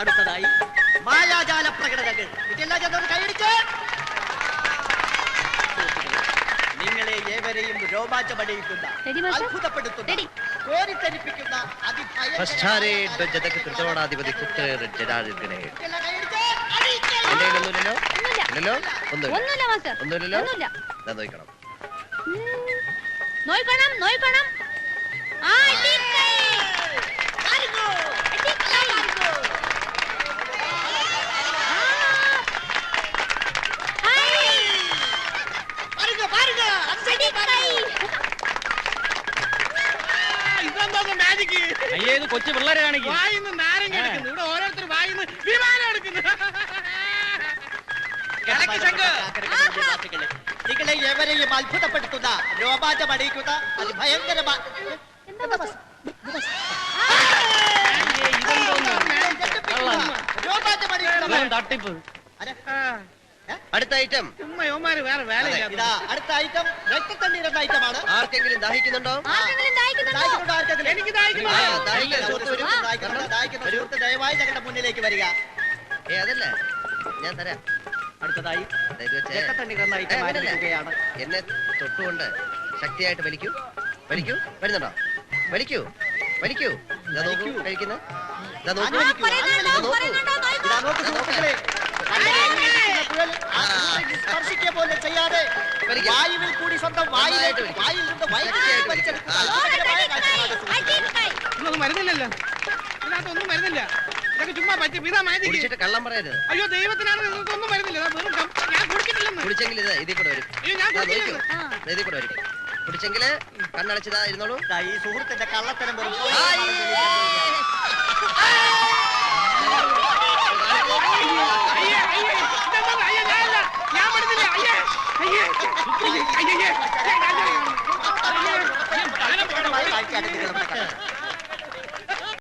അടുത്തതായി മായാജാല പ്രകടനങ്ങൾ. ഇതെല്ലാം ചെന്നവർ കൈയടിച്ച്. നിങ്ങളെ ഏവരെയും master? അത്ഭുതപ്പെടുത്തുന്ന. കോരിത്തരിപ്പിക്കുന്ന ഫസ്റ്റാരേ നോക്കണം. നോക്കണം കുത്തേർ അയ്യേ ഇത് കൊച്ചു പിള്ളേരെ കാണിക്കും. വായിന്ന് നാരങ്ങ എടുക്കുന്നു. ഇവിടെ ഓരോരുത്തർ വായിന്ന് വിമാനം എടുക്കുന്നു. കലക്കി ശങ്കർ. നിങ്ങളെ എവരെയും അത്ഭുതപ്പെടുത്തുന്ന അതിഭയങ്കരമായ? അയ്യേ ഇതെന്തോന്ന് കള്ളം. രോമാഞ്ചമണിയിക്കുന്ന വെറും തട്ടിപ്പ്. അടുത്ത ഐറ്റം. വേറെ വേലയില്ല അടുത്ത ഐറ്റം. രക്തത്തണ്ണീർ എന്ന ഐറ്റമാണ്. ആർക്കെങ്കിലും ദാഹിക്കുന്നുണ്ടോ? ആർക്കെങ്കിലും ദാഹിക്കുന്നുണ്ടോ? എനിക്ക് ദയവായി ഞങ്ങളുടെ മുന്നിലേക്ക് വരിക. ഏ അതല്ല? ഞാൻ തരാം. അടുത്തതായി. എന്ന തൊട്ടുകൊണ്ട് ശക്തിയായിട്ട് വലിക്കൂ. വലിക്കൂ. വരുന്നുണ്ടോ? വലിക്കൂ. വലിക്കൂ. കഴിക്കുന്ന. സ്പർശിക്കുക പോലെ ചെയ്യാതെ. വായുവിൽ കൂടി സ്വന്തം വായിലേക്ക് വായിൽ നിന്ന് വൈകിട്ട് ശക്തിയായിട്ട് ഇതൊക്കെ ചുമ്മാ പറ്റി ഇതാ മാജിക് കുടിച്ചിട്ട് കള്ളം പറയരുത് അയ്യോ ദൈവത്തിനാണ് ഇതൊന്നും വരുന്നില്ല ഇതാ വെറും കം- ഞാൻ കുടിച്ചിട്ടില്ലെന്ന് കുടിച്ചെങ്കിൽ ഇത് ഇതിൽ കൂടെ വരും അയ്യോ ഞാൻ ഇതാ നോക്കൂ കുടിച്ചിട്ടില്ലെന്ന് ആ. ഇതിൽ കൂടെ വരും കുടിച്ചെങ്കിൽ കണ്ണടച്ചതാ ഇരുന്നോളൂ ഇതാ ഈ സുഹൃത്തിന്റെ കള്ളത്തരം വെറും. അയ്യേ അയ്യേ ഇതെന്താ അയ്യേ ഞാനല്ല ഞാൻ മരുന്നില്ല അയ്യേ അയ്യേ അയ്യേ അയ്യേ അയ്യേ ഞാൻ- ഞാൻ- ഇവിടെ കാണുന്നത്.